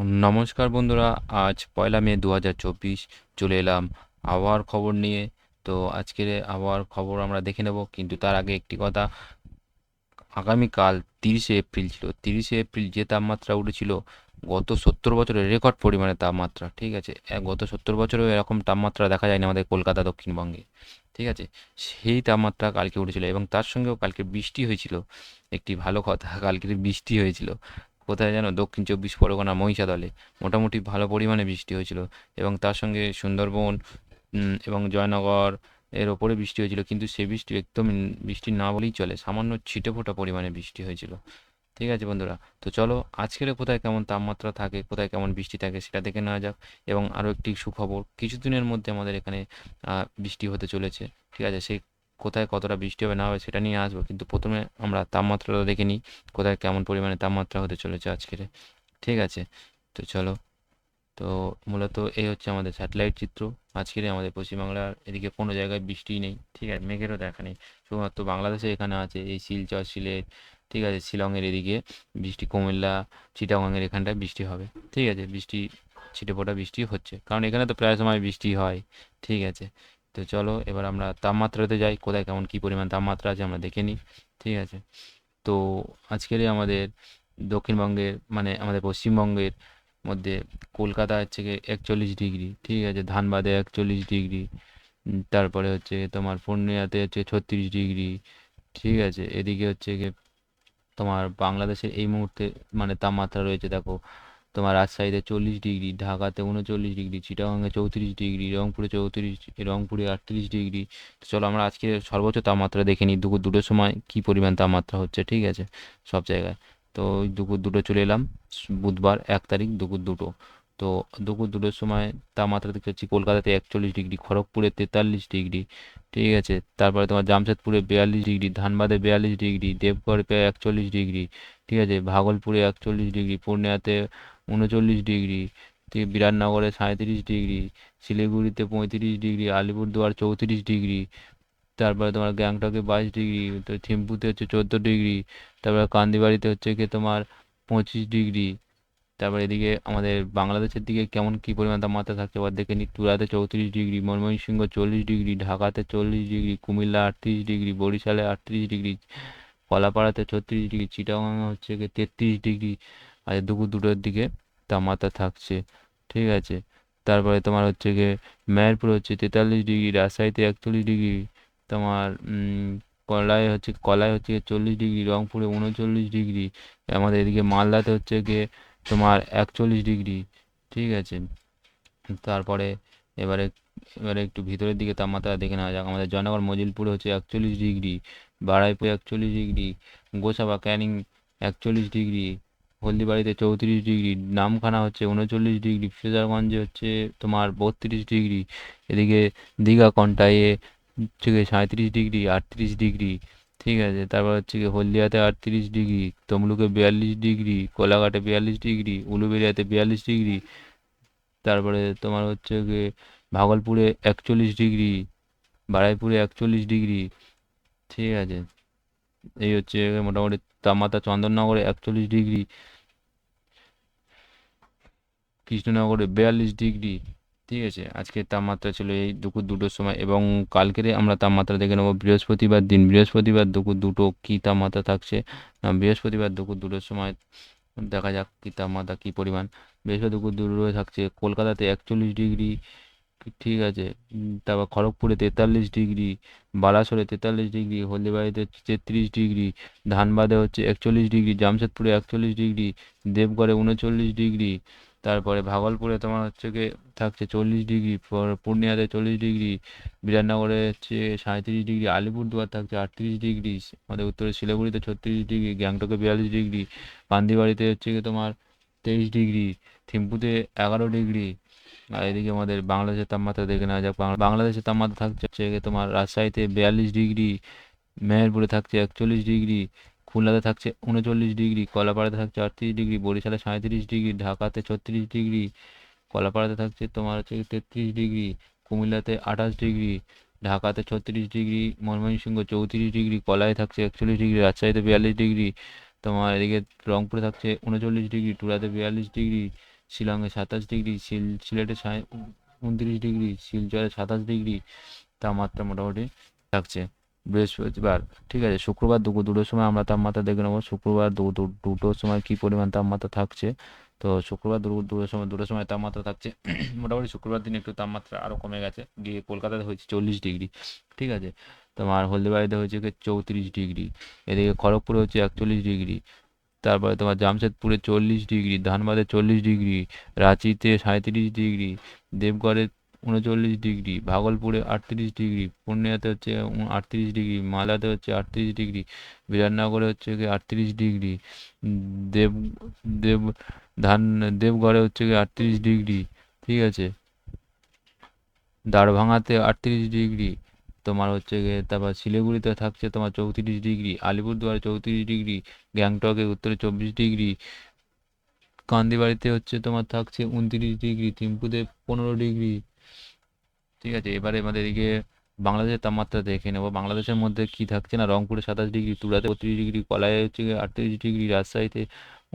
নমস্কার বন্ধুরা, আজ পয়লা মে দু হাজার চব্বিশ, চলে এলাম আবহাওয়ার খবর নিয়ে। তো আজকের আবহাওয়ার খবর আমরা দেখে নেব, কিন্তু তার আগে একটি কথা। আগামীকাল তিরিশে এপ্রিল ছিল। তিরিশে এপ্রিল যে তাপমাত্রা উঠেছিল, গত সত্তর বছরের রেকর্ড পরিমাণে তাপমাত্রা, ঠিক আছে? গত সত্তর বছরেও এরকম তাপমাত্রা দেখা যায়নি আমাদের কলকাতা দক্ষিণবঙ্গে, ঠিক আছে? সেই তাপমাত্রা কালকে উঠেছিল এবং তার সঙ্গেও কালকে বৃষ্টি হয়েছিল। একটি ভালো কথা কালকে বৃষ্টি হয়েছিল। কোথায় যেন দক্ষিণ চব্বিশ পরগনা মহিষাদলে মোটামুটি ভালো পরিমাণে বৃষ্টি হয়েছিল এবং তার সঙ্গে সুন্দরবন এবং জয়নগর এর ওপরে বৃষ্টি হয়েছিল। কিন্তু সে বৃষ্টি একদম বৃষ্টি না বলেই চলে, সামান্য ছিটে ফোঁটা পরিমাণে বৃষ্টি হয়েছিল। ঠিক আছে বন্ধুরা, তো চলো আজকের কোথায় কেমন তাপমাত্রা থাকে, কোথায় কেমন বৃষ্টি থাকে সেটা দেখে নেওয়া যাক এবং আরও একটি সুখবর, কিছুদিনের মধ্যে আমাদের এখানে বৃষ্টি হতে চলেছে। ঠিক আছে, সেই কোথায় কতটা বৃষ্টি হবে না হবে সেটা নিয়ে আসব। কিন্তু প্রথমে আমরা তাপমাত্রাটা দেখে নিই, কোথায় কেমন পরিমাণে তাপমাত্রা হতে চলেছে আজকের। ঠিক আছে? তো চলো। তো মূলত এই হচ্ছে আমাদের স্যাটেলাইট চিত্র। আজকের আমাদের পশ্চিমবাংলার এদিকে কোনো জায়গায় বৃষ্টি নেই। ঠিক আছে? মেঘেরও দেখা নেই। শুধুমাত্র বাংলাদেশে এখানে আছে এই শিলচর, সিলেট, ঠিক আছে? শিলংয়ের এদিকে বৃষ্টি, কুমিল্লা, চিটাগাংয়ের এখানটায় বৃষ্টি হবে। ঠিক আছে? বৃষ্টি, ছিটেফোঁটা বৃষ্টি হচ্ছে। কারণ এখানে তো প্রায় সময় বৃষ্টি হয়। ঠিক আছে? তো চলো, এবার আমরা তাপমাত্রাতে যাই, কোথায় কেমন কী পরিমাণ তাপমাত্রা আছে আমরা দেখে নিই, ঠিক আছে? তো আজকেরই আমাদের দক্ষিণবঙ্গের মানে আমাদের পশ্চিমবঙ্গের মধ্যে কলকাতা হচ্ছে গিয়ে একচল্লিশ ডিগ্রি, ঠিক আছে? ধানবাদে একচল্লিশ ডিগ্রি তারপরে হচ্ছে তোমার পূর্ণিয়াতে হচ্ছে ছত্রিশ ডিগ্রি, ঠিক আছে? এদিকে হচ্ছে গিয়ে তোমার বাংলাদেশের এই মুহূর্তে মানে তাপমাত্রা রয়েছে, দেখো তোমার রাজশাহীতে চল্লিশ ডিগ্রি, ঢাকাতে উনচল্লিশ ডিগ্রি চিটাগাংয়ে চৌত্রিশ ডিগ্রি, রংপুরে চৌত্রিশ, রংপুরে আটত্রিশ ডিগ্রি। তো চলো আমরা আজকে সর্বোচ্চ তাপমাত্রা দেখে নিই, দুপুর দুটোর সময় কী পরিমাণ তাপমাত্রা হচ্ছে, ঠিক আছে? সব জায়গায়। তো দুপুর দুটো চলে এলাম, বুধবার এক তারিখ, দুপুর দুটো। তো দুপুর দুটোর সময় তাপমাত্রা দেখতে পাচ্ছি কলকাতাতে একচল্লিশ ডিগ্রি, খড়গপুরে তেতাল্লিশ ডিগ্রি, ঠিক আছে? তারপরে তোমার জামশেদপুরে বিয়াল্লিশ ডিগ্রি, ধানবাদে বিয়াল্লিশ ডিগ্রি, দেবগড়ে একচল্লিশ ডিগ্রি, ঠিক আছে? ভাগলপুরে একচল্লিশ ডিগ্রি, পূর্ণিয়াতে উনচল্লিশ ডিগ্রি বিরাটনগরে সাঁইত্রিশ ডিগ্রি, শিলিগুড়িতে পঁয়ত্রিশ ডিগ্রি, আলিপুরদুয়ার চৌত্রিশ ডিগ্রি, তারপরে তোমার গ্যাংটকে বাইশ ডিগ্রি, তো থিম্পুতে হচ্ছে চোদ্দ ডিগ্রি, তারপরে কান্দিবাড়িতে হচ্ছে কি তোমার পঁচিশ ডিগ্রি, তারপরে এদিকে আমাদের বাংলাদেশের দিকে কেমন কী পরিমাণ তাপমাত্রা থাকছে এবার দেখে নিই। তুরাতে চৌত্রিশ ডিগ্রি, ময়মনসিংহ চল্লিশ ডিগ্রি, ঢাকাতে চল্লিশ ডিগ্রি, কুমিল্লা আটত্রিশ ডিগ্রি, বরিশালে আটত্রিশ ডিগ্রি, কলাপাড়াতে ছত্রিশ ডিগ্রি চিটাগাং হচ্ছে গিয়ে তেত্রিশ ডিগ্রি আর দুপুর দুটোর দিকে তাপমাত্রা থাকছে, ঠিক আছে? তারপরে তোমার হচ্ছে গিয়ে মেহেরপুর হচ্ছে তেতাল্লিশ ডিগ্রি, রাজশাহীতে একচল্লিশ ডিগ্রি, তোমার কলায় হচ্ছে কলায় হচ্ছে গিয়ে চল্লিশ ডিগ্রি, রংপুরে উনচল্লিশ ডিগ্রি, আমাদের এদিকে মালদাতে হচ্ছে গিয়ে তোমার একচল্লিশ ডিগ্রি, ঠিক আছে? তারপরে এবারে এবারে একটু ভিতরের দিকে তাপমাত্রা দেখে নেওয়া যাক। আমাদের জয়নগর, মজিলপুরে হচ্ছে একচল্লিশ ডিগ্রি, বারুইপুরে একচল্লিশ ডিগ্রি, গোসাবা, ক্যানিং একচল্লিশ ডিগ্রি হলদিবাড়িতে চৌত্রিশ ডিগ্রি, নামখানা হচ্ছে উনচল্লিশ ডিগ্রি, ফ্রেজারগঞ্জে হচ্ছে তোমার বত্রিশ ডিগ্রি, এদিকে দীঘা কন্টাইয়ে হচ্ছে গিয়ে সাঁইত্রিশ ডিগ্রি, আটত্রিশ ডিগ্রি, ঠিক আছে? তারপর হচ্ছে গিয়ে হলদিয়াতে আটত্রিশ ডিগ্রি, তমলুকে বিয়াল্লিশ ডিগ্রি, কোলাঘাটে বিয়াল্লিশ ডিগ্রি, উলুবেড়িয়াতে বিয়াল্লিশ ডিগ্রি, তারপরে তোমার হচ্ছে গিয়ে ভাগলপুরে একচল্লিশ ডিগ্রি, বারাইপুরে একচল্লিশ ডিগ্রি, ঠিক আছে? এই হচ্ছে মোটামুটি তাপমাত্রা চন্দননগরে একচল্লিশ ডিগ্রি কৃষ্ণনগরে বিয়াল্লিশ ডিগ্রি, ঠিক আছে? আজকের তাপমাত্রা ছিল এই দুপুর দুটোর সময় এবং কালকের আমরা তাপমাত্রা দেখে নেব বৃহস্পতিবার দিন। বৃহস্পতিবার দুপুর দুটো কী তাপমাত্রা থাকছে? না, বৃহস্পতিবার দুপুর দুটোর সময় দেখা যাক কী তাপমাত্রা, কী পরিমাণ। বৃহস্পতি দুপুর দুটো থাকছে কলকাতাতে একচল্লিশ ডিগ্রি, ঠিক আছে? তারপর খড়গপুরে তেতাল্লিশ ডিগ্রি, বালাসরে তেতাল্লিশ ডিগ্রি, হলদিবাড়িতে তেত্রিশ ডিগ্রি, ধানবাদে হচ্ছে একচল্লিশ ডিগ্রি, জামশেদপুরে একচল্লিশ ডিগ্রি, দেবগড়ে উনচল্লিশ ডিগ্রি তারপরে ভাগলপুরে তোমার হচ্ছে গিয়ে থাকছে চল্লিশ ডিগ্রি, পর- পূর্ণিয়াতে চল্লিশ ডিগ্রি, বিরাটনগরে হচ্ছে সাঁইত্রিশ ডিগ্রি, আলিপুরদুয়ার থাকছে আটত্রিশ ডিগ্রি, আমাদের উত্তরে শিলিগুড়িতে ছত্রিশ ডিগ্রি, গ্যাংটকে বিয়াল্লিশ ডিগ্রি কান্দিবাড়িতে হচ্ছে গিয়ে তোমার তেইশ ডিগ্রি, থিম্পুতে এগারো ডিগ্রি, আর এদিকে আমাদের বাংলাদেশের তাপমাত্রা দেখে নেওয়া যাক বাংলাদেশের তাপমাত্রা থাকছে হচ্ছে তোমার রাজশাহীতে বিয়াল্লিশ ডিগ্রি, মেহেরপুরে থাকছে একচল্লিশ ডিগ্রি খুলনাতে থাকছে উনচল্লিশ ডিগ্রি, কলাপাড়াতে থাকছে আটত্রিশ ডিগ্রি, বরিশালে সাঁইত্রিশ ডিগ্রি, ঢাকাতে ছত্রিশ ডিগ্রি, কলাপাড়াতে থাকছে তোমার হচ্ছে তেত্রিশ ডিগ্রি, কুমিল্লাতে আঠাশ ডিগ্রি, ঢাকাতে ছত্রিশ ডিগ্রি, ময়মনসিংহ চৌত্রিশ ডিগ্রি কলায় থাকছে একচল্লিশ ডিগ্রি, রাজশাহীতে বিয়াল্লিশ ডিগ্রি, তোমার এদিকে রংপুরে থাকছে উনচল্লিশ ডিগ্রি, টুরাতে বিয়াল্লিশ ডিগ্রি, শিলংয়ে সাতাশ ডিগ্রি সিল সিলেটে উনত্রিশ ডিগ্রি, শিলচরে সাতাশ ডিগ্রি তাপমাত্রা মোটামুটি থাকছে। বৃহস্পতিবার। ঠিক আছে, শুক্রবার দুপুর দুটোর সময় আমরা তাপমাত্রা দেখে নেব। শুক্রবার দুটোর সময় কী পরিমাণ তাপমাত্রা থাকছে? তো শুক্রবার দুপুর দুটোর সময় দুটোর সময় তাপমাত্রা থাকছে। মোটামুটি শুক্রবার দিন একটু তাপমাত্রা আরও কমে গেছে। গিয়ে কলকাতাতে হয়েছে চল্লিশ ডিগ্রি। ঠিক আছে, তোমার হলদিবাড়িতে হয়েছে চৌত্রিশ ডিগ্রি। এদিকে খড়গপুরে হচ্ছে একচল্লিশ ডিগ্রি। তারপরে তোমার জামশেদপুরে চল্লিশ ডিগ্রি, ধানবাদে চল্লিশ ডিগ্রি, রাঁচিতে সাঁইত্রিশ ডিগ্রি, দেবগড়ে উনচল্লিশ ডিগ্রি, ভাগলপুরে আটত্রিশ ডিগ্রি, পূর্ণিয়াতে হচ্ছে আটত্রিশ ডিগ্রি, মালাতে হচ্ছে আটত্রিশ ডিগ্রি বিরাটনগরে হচ্ছে কি আটত্রিশ ডিগ্রি, দেব দেব, ধান, দেবগড়ে হচ্ছে কি আটত্রিশ ডিগ্রি, ঠিক আছে? দারভাঙাতে আটত্রিশ ডিগ্রি, তোমার হচ্ছে গিয়ে তারপর শিলিগুড়িতে থাকছে তোমার চৌত্রিশ ডিগ্রি, আলিপুরদুয়ারে চৌত্রিশ ডিগ্রি, গ্যাংটকে উত্তরে চব্বিশ ডিগ্রি, কান্দিবাড়িতে হচ্ছে তোমার থাকছে উনত্রিশ ডিগ্রি, থিম্পুতে পনেরো ডিগ্রি ঠিক আছে, এবারে আমাদের এদিকে বাংলাদেশের তাপমাত্রা দেখে নেব। বাংলাদেশের মধ্যে কি থাকছে না? রংপুরে সাতাশ ডিগ্রি, তুরাতে বত্রিশ ডিগ্রি, কলায় হচ্ছে আটত্রিশ ডিগ্রি, রাজশাহীতে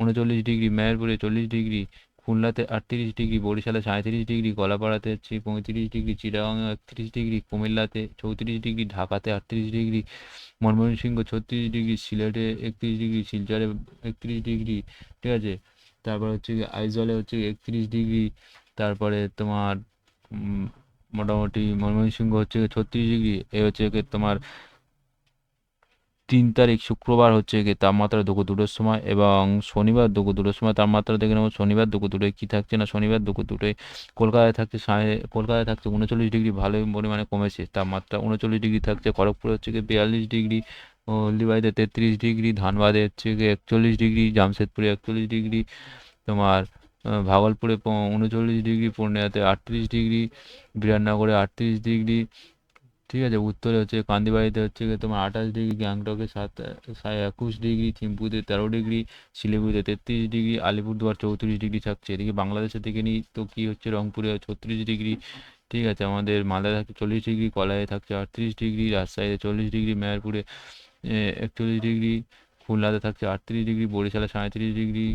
উনচল্লিশ ডিগ্রি, মেহেরপুরে চল্লিশ ডিগ্রি, খুলনাতে আটত্রিশ ডিগ্রি, বরিশালে সাঁইত্রিশ ডিগ্রি কলাপাড়াতে হচ্ছে পঁয়ত্রিশ ডিগ্রি চিটাগাংয়ে একত্রিশ ডিগ্রি, কুমিল্লাতে চৌত্রিশ ডিগ্রি, ঢাকাতে আটত্রিশ ডিগ্রি, ময়মনসিংহ ছত্রিশ ডিগ্রি, সিলেটে একত্রিশ ডিগ্রি, শিলচরে একত্রিশ ডিগ্রি, ঠিক আছে? তারপর হচ্ছে আইজলে হচ্ছে একত্রিশ ডিগ্রি, তারপরে তোমার মোটামুটি ময়মনসিংহ হচ্ছে ছত্রিশ ডিগ্রি, এ হচ্ছে তোমার তিন তারিখ শুক্রবার হচ্ছে গিয়ে তাপমাত্রা দুপুর দুটোর সময় এবং শনিবার দুপুর দুটোর সময় তাপমাত্রা দেখে নেব, শনিবার দুপুর দুটোয় কী থাকছে না, শনিবার দুপুর দুটোয় কলকাতায় থাকছে সাড়ে, কলকাতায় থাকছে উনচল্লিশ ডিগ্রি ভালোই পরিমাণে কমেছে, তাপমাত্রা উনচল্লিশ ডিগ্রি থাকছে, খড়গপুরে হচ্ছে গিয়ে বিয়াল্লিশ ডিগ্রি হলদিবাড়িতে তেত্রিশ ডিগ্রি, ধানবাদে হচ্ছে গিয়ে একচল্লিশ ডিগ্রি, জামশেদপুরে একচল্লিশ ডিগ্রি, তোমার ভাগলপুরে উনচল্লিশ ডিগ্রি পূর্ণিয়াতে আটত্রিশ ডিগ্রি, বিরাটনগরে আটত্রিশ ডিগ্রি, ঠিক আছে? উত্তরে হচ্ছে কান্দিবাড়িতে হচ্ছে গিয়ে তোমার আঠাশ ডিগ্রি, গ্যাংটকে সাত একুশ ডিগ্রি, থিম্পুতে তেরো ডিগ্রি, শিলিগুড়িতে তেত্রিশ ডিগ্রি, আলিপুরদুয়ার চৌত্রিশ ডিগ্রি থাকছে। এদিকে বাংলাদেশের দিকে নিই তো কী হচ্ছে? রংপুরে ছত্রিশ ডিগ্রি, ঠিক আছে? আমাদের মালদায় থাকছে চল্লিশ ডিগ্রি কলায় থাকছে আটত্রিশ ডিগ্রি, রাজশাহীতে চল্লিশ ডিগ্রি, মেহেরপুরে একচল্লিশ ডিগ্রি, খুলনাতে থাকছে আটত্রিশ ডিগ্রি, বরিশালে সাঁইত্রিশ ডিগ্রি,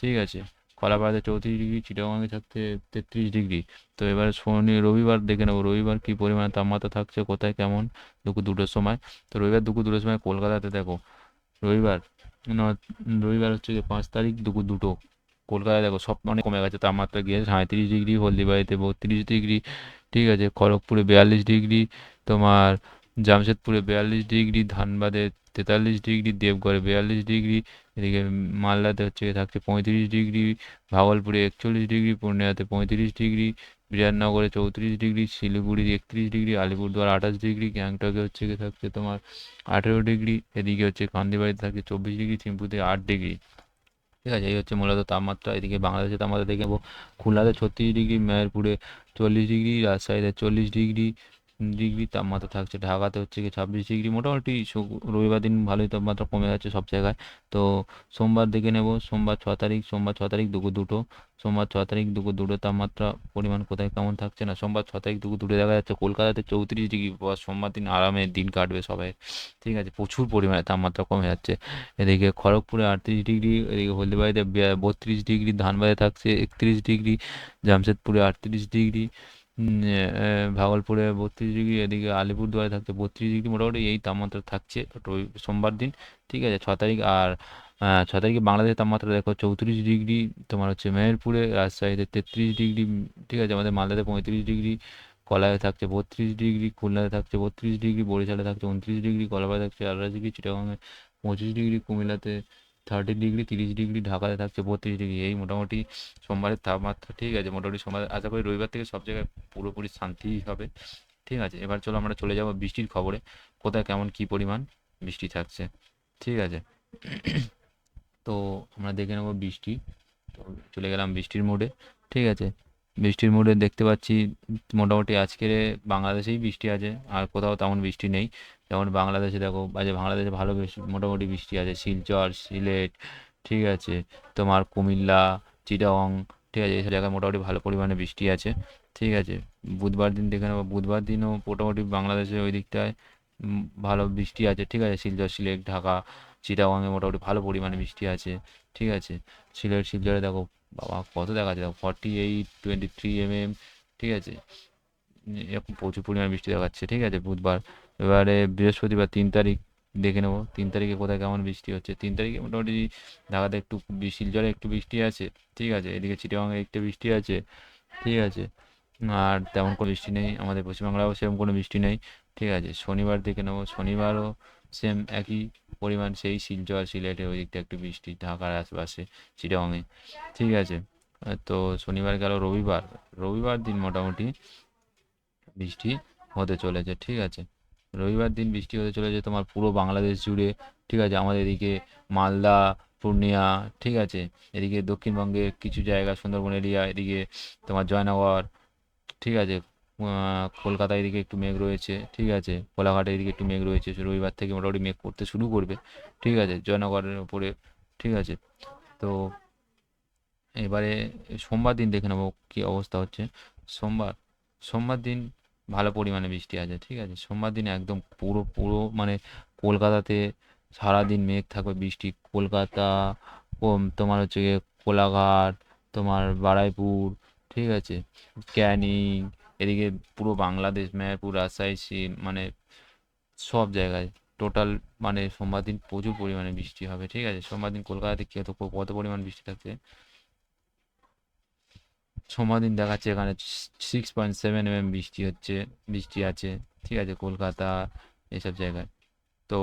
ঠিক আছে? কলাপাড়াতে চৌত্রিশ ডিগ্রি চিটাগাংয়ে থাকছে তেত্রিশ ডিগ্রি। তো এবার শনি, রবিবার দেখে নেব, রবিবার কী পরিমাণে তাপমাত্রা থাকছে, কোথায়, কেমন, দুপুর দুটোর সময়। তো রবিবার দুপুর দুটোর সময় কলকাতাতে দেখো, রবিবার রবিবার হচ্ছে পাঁচ তারিখ দুপুর দুটো। কলকাতায় দেখো সব অনেক কমে গেছে, তাপমাত্রা গিয়ে সাঁইত্রিশ ডিগ্রি, হলদিবাড়িতে বত্রিশ ডিগ্রি, ঠিক আছে, খড়গপুরে বিয়াল্লিশ ডিগ্রি, তোমার জামশেদপুরে বিয়াল্লিশ ডিগ্রি, ধানবাদে তেতাল্লিশ ডিগ্রি, দেবগড়ে বিয়াল্লিশ ডিগ্রি, এদিকে মালদাতে হচ্ছে থাকছে পঁয়ত্রিশ ডিগ্রি, ভাগলপুরে একচল্লিশ ডিগ্রি পূর্ণিয়াতে পঁয়ত্রিশ ডিগ্রি, বিরাটনগরে চৌত্রিশ ডিগ্রি শিলিগুড়ি একত্রিশ ডিগ্রি, আলিপুরদুয়ার আঠাশ ডিগ্রি, গ্যাংটকে হচ্ছে গিয়ে থাকছে তোমার আঠেরো ডিগ্রি, এদিকে হচ্ছে কান্দিবাড়িতে থাকছে চব্বিশ ডিগ্রি, চিম্পুতে আট ডিগ্রি। ঠিক আছে, এই হচ্ছে মূলত তাপমাত্রা, এদিকে বাংলাদেশের তাপমাত্রা দেখে খুলনাতে ছত্রিশ ডিগ্রি, মেহেরপুরে চল্লিশ ডিগ্রি, রাজশাহীতে চল্লিশ ডিগ্রি ডিগ্রি তাপমাত্রা থাকছে। ঢাকাতে হচ্ছে কি ছাব্বিশ ডিগ্রি মোটামুটি রবিবার দিন ভালোই তাপমাত্রা কমে যাচ্ছে সব জায়গায়। তো সোমবার দেখে নেব, সোমবার ছ তারিখ, সোমবার ছ তারিখ দুপুর দুটো, সোমবার ছ তারিখ দুপুর দুটো তাপমাত্রা পরিমাণ কোথায় কেমন থাকছে না, সোমবার ছ তারিখ দুপুর দুটো দেখা যাচ্ছে কলকাতাতে চৌত্রিশ ডিগ্রি সোমবার দিন আরামে দিন কাটবে সবাই। ঠিক আছে, প্রচুর পরিমাণে তাপমাত্রা কমে যাচ্ছে। এদিকে খড়গপুরে আটত্রিশ ডিগ্রি, এদিকে হলদিবাড়িতে বত্রিশ ডিগ্রি, ধানবাদে থাকছে একত্রিশ ডিগ্রি, জামশেদপুরে আটত্রিশ ডিগ্রি ভাগলপুরে বত্রিশ ডিগ্রি, এদিকে আলিপুরদুয়ারে থাকছে বত্রিশ ডিগ্রি মোটামুটি, এই তাপমাত্রা থাকছে রবি সোমবার দিন, ঠিক আছে? ছ তারিখ, আর ছ তারিখে বাংলাদেশের তাপমাত্রা দেখো চৌত্রিশ ডিগ্রি, তোমার হচ্ছে মেহেরপুরে, রাজশাহীতে তেত্রিশ ডিগ্রি, ঠিক আছে? আমাদের মালদাতে পঁয়ত্রিশ ডিগ্রি কলায় থাকছে বত্রিশ ডিগ্রি, খুলনাতে থাকছে বত্রিশ ডিগ্রি, বরিশালে থাকছে উনত্রিশ ডিগ্রি কলাপাড়ায় থাকছে আঠাশ ডিগ্রি, চিটাগাংয়ে পঁচিশ ডিগ্রি, কুমিল্লাতে থার্টি ডিগ্রি তিরিশ ডিগ্রি ঢাকাতে থাকছে, বত্রিশ ডিগ্রি এই মোটামুটি সোমবারের তাপমাত্রা, ঠিক আছে? মোটামুটি সোমবার, আশা করি রবিবার থেকে সব জায়গায় পুরোপুরি শান্তি হবে, ঠিক আছে? এবার চলো আমরা চলে যাব বৃষ্টির খবরে, কোথায় কেমন, কি পরিমাণ বৃষ্টি থাকছে, ঠিক আছে? তো আমরা দেখে নেব বৃষ্টি, তো চলে গেলাম বৃষ্টির মোডে, ঠিক আছে? বৃষ্টির মোডে দেখতে পাচ্ছি মোটামুটি আজকে বাংলাদেশেই বৃষ্টি আছে, আর কোথাও তেমন বৃষ্টি নেই। যেমন বাংলাদেশে দেখো বাজে বাংলাদেশে ভালো বেশি, মোটামুটি বৃষ্টি আছে। শিলচর, সিলেট, ঠিক আছে। তোমার কুমিল্লা, চিটাগং, ঠিক আছে এইসব জায়গায় মোটামুটি ভালো পরিমাণে বৃষ্টি আছে, ঠিক আছে। বুধবার দিন দেখে নেব, বুধবার দিনও মোটামুটি বাংলাদেশের ওই দিকটায় ভালো বৃষ্টি আছে, ঠিক আছে। শিলচর, সিলেট, ঢাকা, চিটাগাংয়ে মোটামুটি ভালো পরিমাণে বৃষ্টি আছে, ঠিক আছে। সিলেট, শিলচরে দেখো বাবা, কত দেখা যাচ্ছে? Forty eight twenty three M M ঠিক আছে? এরকম প্রচুর পরিমাণ বৃষ্টি দেখাচ্ছে, ঠিক আছে? বুধবার। এবারে বৃহস্পতিবার, তিন তারিখ, দেখে নেব। তিন তারিখে কোথায় কেমন বৃষ্টি হচ্ছে? তিন তারিখে মোটামুটি ঢাকাতে একটু শিলচরে একটু বৃষ্টি আছে, ঠিক আছে? এদিকে চিটাগাঙে একটু বৃষ্টি আছে, ঠিক আছে? আর তেমন কোনো বৃষ্টি নেই। আমাদের পশ্চিমবাংলাও সেরকম কোনো বৃষ্টি নেই, ঠিক আছে? শনিবার দেখে নেব। শনিবারও সেম একই পরিমাণ সেই শিলচর সিলেটে ওই দিকটা একটু বৃষ্টি, ঢাকার আশেপাশে চিটাগাঙে ঠিক আছে? তো শনিবার গেল রবিবার। রবিবার দিন মোটামুটি বৃষ্টি হতে চলেছে, ঠিক আছে? রবিবার দিন বৃষ্টি হতে চলেছে তোমার পুরো বাংলাদেশ জুড়ে, ঠিক আছে? আমাদের এদিকে মালদা, পূর্ণিয়া, ঠিক আছে? এদিকে দক্ষিণবঙ্গের কিছু জায়গা, সুন্দরবন এরিয়া, এদিকে তোমার জয়নগর, ঠিক আছে? কলকাতা এদিকে একটু মেঘ রয়েছে, ঠিক আছে? কোলাঘাটের এদিকে একটু মেঘ রয়েছে রবিবার থেকে মোটামুটি মেঘ করতে শুরু করবে, ঠিক আছে? জয়নগরের ওপরে ঠিক আছে? তো এবারে সোমবার দিন দেখে নেব কী অবস্থা হচ্ছে। সোমবার সোমবার দিন ভালো পরিমাণে বৃষ্টি আছে, ঠিক আছে? সোমবার দিন একদম পুরো পুরো মানে কলকাতাতে সারাদিন মেঘ থাকবে, বৃষ্টি। কলকাতা তোমার হচ্ছে গিয়ে কোলাঘাট, তোমার বারাইপুর, ঠিক আছে? ক্যানিং এদিকে পুরো বাংলাদেশ, মেহেরপুর, রাজশাহী মানে সব জায়গায় টোটাল মানে সোমবার দিন প্রচুর পরিমাণে বৃষ্টি হবে, ঠিক আছে? সোমবার দিন কলকাতাতে কত কত পরিমাণ বৃষ্টি থাকছে। সোমবার দিন দেখাচ্ছে এখানে সিক্স পয়েন্ট সেভেন এম বৃষ্টি হচ্ছে, বৃষ্টি আছে, ঠিক আছে? কলকাতা, এসব জায়গায়। তো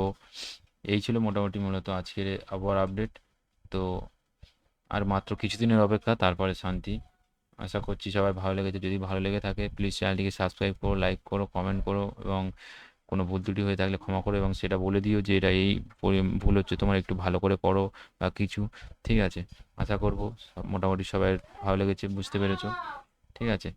এই ছিল মোটামুটি মূলত আজকের আবহাওয়ার আপডেট তো আর মাত্র কিছুদিনের অপেক্ষা, তারপরে শান্তি। আশা করছি সবাই ভালো লেগেছে। যদি ভালো লেগে থাকে প্লিজ চ্যানেলটিকে সাবস্ক্রাইব করো লাইক করো কমেন্ট করো এবং কোনো ভুল ত্রুটি হয়ে থাকলে ক্ষমা করো এবং সেটা বলে দিও যে এটা এই ভুল হচ্ছে, তোমার একটু ভালো করে করো বা কিছু। ঠিক আছে? আশা করব মোটামুটি সবাই ভালো লেগেছে, বুঝতে পেরেছ? ঠিক আছে?